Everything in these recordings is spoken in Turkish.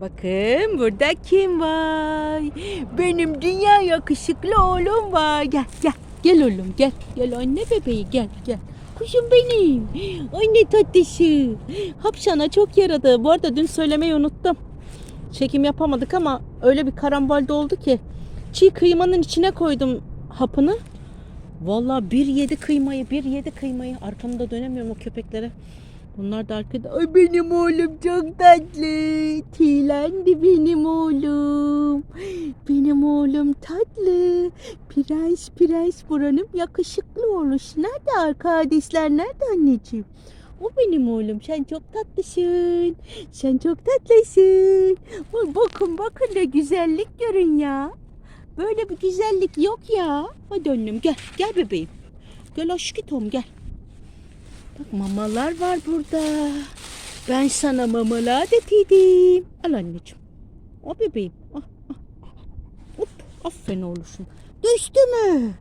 Bakın burada kim var? Benim dünya yakışıklı oğlum var. Gel gel. Gel oğlum gel. Gel anne bebeği gel gel. Kuşum benim. Anne tatlışı. Hapşana çok yaradı. Bu arada dün söylemeyi unuttum. Çekim yapamadık ama öyle bir karambolde oldu ki. Çiğ kıymanın içine koydum hapını. Vallahi bir yedi kıymayı, bir yedi kıymayı. Arkamda dönemiyorum o köpeklere. Bunlar da arkada. Ay benim oğlum çok tatlı. Tüylendi benim oğlum. Benim oğlum tatlı. Prens prens buranın yakışıklı oluş. Nerede arkadaşlar? Nerede anneciğim? O benim oğlum. Sen çok tatlısın. Sen çok tatlısın. Bakın bakın ne güzellik görün ya. Böyle bir güzellik yok ya. Hadi annem gel. Gel bebeğim. Gel aşkım gel. Bak mamalar var burada. Ben sana mamalar dedim. Al anneciğim. O bebeğim. Ah, ah, ah. Hop, aferin oğluşum. Düştü mü?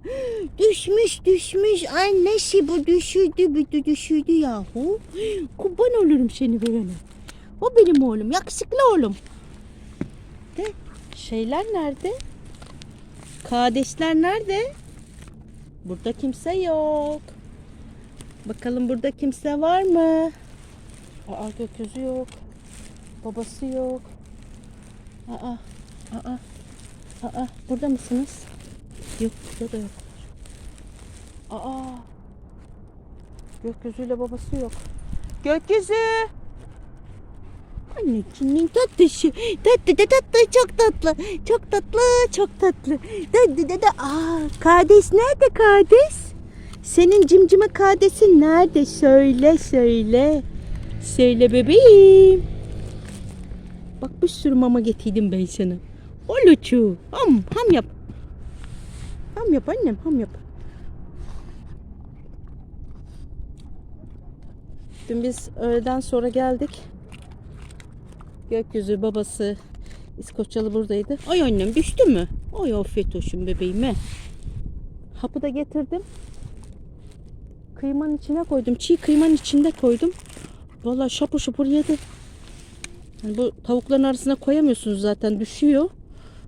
Düşmüş düşmüş. Annesi bu düşürdü de düşürdü yahu. Kurban olurum seni verene. O benim oğlum. Yakışıklı oğlum. De şeyler nerede? Kardeşler nerede? Burada kimse yok. Bakalım burada kimse var mı? Aa gökyüzü yok. Babası yok. Aa, aa, aa, burada mısınız? Yok, burada da yok. Aa, gökyüzüyle babası yok. Gökyüzü! Anneciğinin tatlışı. Tatlı da tatlı, çok tatlı. Çok tatlı, çok tatlı. Tatlı da da. Aa, kardeş nerede kardeş? Senin cimcime kardeşin nerede? Söyle söyle. Söyle bebeğim. Bak bir sürü mama getirdim ben sana. Oluçu. Ham, ham yap. Ham yap annem, ham yap. Dün biz öğleden sonra geldik. Gökyüzü babası İskoçyalı buradaydı. Ay annem düştü mü? Ay afiyet olsun bebeğime. Hapı da getirdim. Kıymanın içine koydum. Çiğ kıymanın içinde koydum. Vallahi şapur şapur yedi. Yani bu tavukların arasına koyamıyorsunuz zaten düşüyor.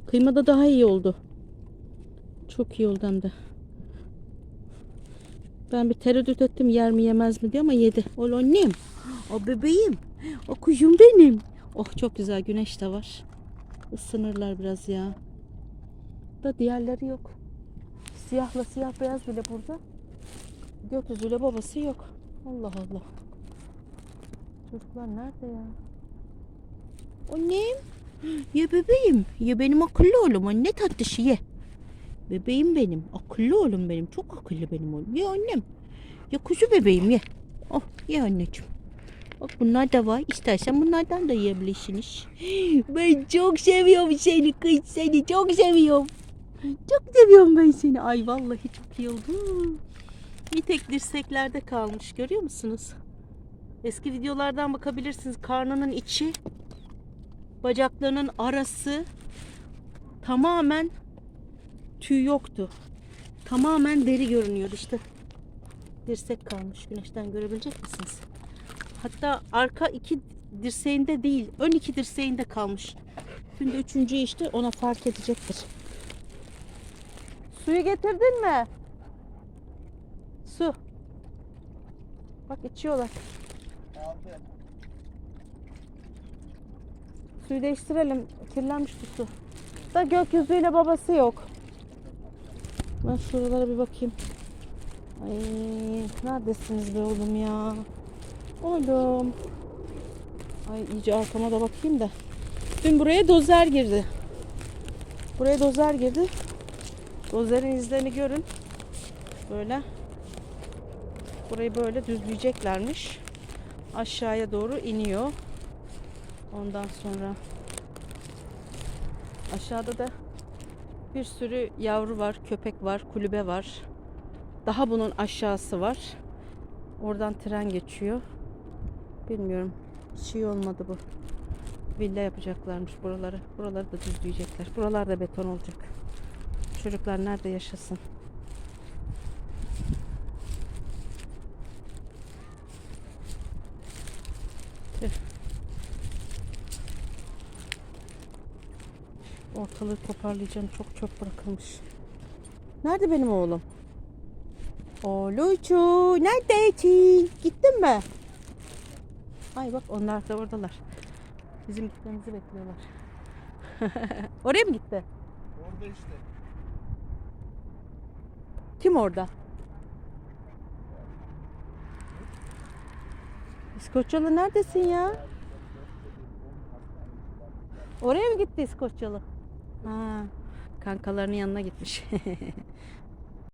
Kıymada daha iyi oldu. Çok iyi oldu hem de. Ben bir tereddüt ettim yer mi yemez mi diye ama yedi. Ol annem. O bebeğim. O kuzum benim. Oh çok güzel güneş de var. Isınırlar biraz ya. Da diğerleri yok. Siyahla siyah beyaz bile burada. Gökyüzüyle babası yok. Allah Allah. Çocuklar nerede ya? Annem. Ye bebeğim. Ye benim akıllı oğlum. Anne tatlısı ye. Bebeğim benim. Akıllı oğlum benim. Çok akıllı benim oğlum. Ye annem. Ya kuzu bebeğim ye. Oh ye anneciğim. Bak bunlar da var. İstersen bunlardan da yiyebilirsiniz. Ben çok seviyorum seni kız. Seni çok seviyorum. Çok seviyorum ben seni. Ay vallahi çok iyi oldu. Bir tek dirseklerde kalmış. Görüyor musunuz? Eski videolardan bakabilirsiniz. Karnının içi, bacaklarının arası tamamen tüy yoktu. Tamamen deri görünüyor işte. Dirsek kalmış. Güneşten görebilecek misiniz? Hatta arka iki dirseğinde değil, ön iki dirseğinde kalmış. Şimdi üçüncü işte ona fark edecektir. Suyu getirdin mi? Su. Bak içiyorlar. Suyu değiştirelim. Kirlenmiş bu su. Da gökyüzüyle babası yok. Ben şuralara bir bakayım. Ay neredesiniz be oğlum ya? Oğlum. Ay iyice arkama da bakayım da. Dün buraya dozer girdi. Buraya dozer girdi. Dozerin izlerini görün. Böyle. Burayı böyle düzleyeceklermiş. Aşağıya doğru iniyor. Ondan sonra aşağıda da bir sürü yavru var, köpek var, kulübe var. Daha bunun aşağısı var. Oradan tren geçiyor. Bilmiyorum. Şey olmadı bu. Villa yapacaklarmış buraları. Buraları da düzleyecekler. Buralar da beton olacak. Çocuklar nerede yaşasın? Ortalığı toparlayacağım. Çok çöp bırakılmış. Nerede benim oğlum? Oğlucu neredesin? Gittin mi? Ay bak onlar da oradalar. Bizim gitmemizi bekliyorlar. Oraya mı gitti? Orada işte. Kim orada? İskoçyalı neredesin ya? Oraya mı gitti İskoçyalı? Ha, kankalarının yanına gitmiş.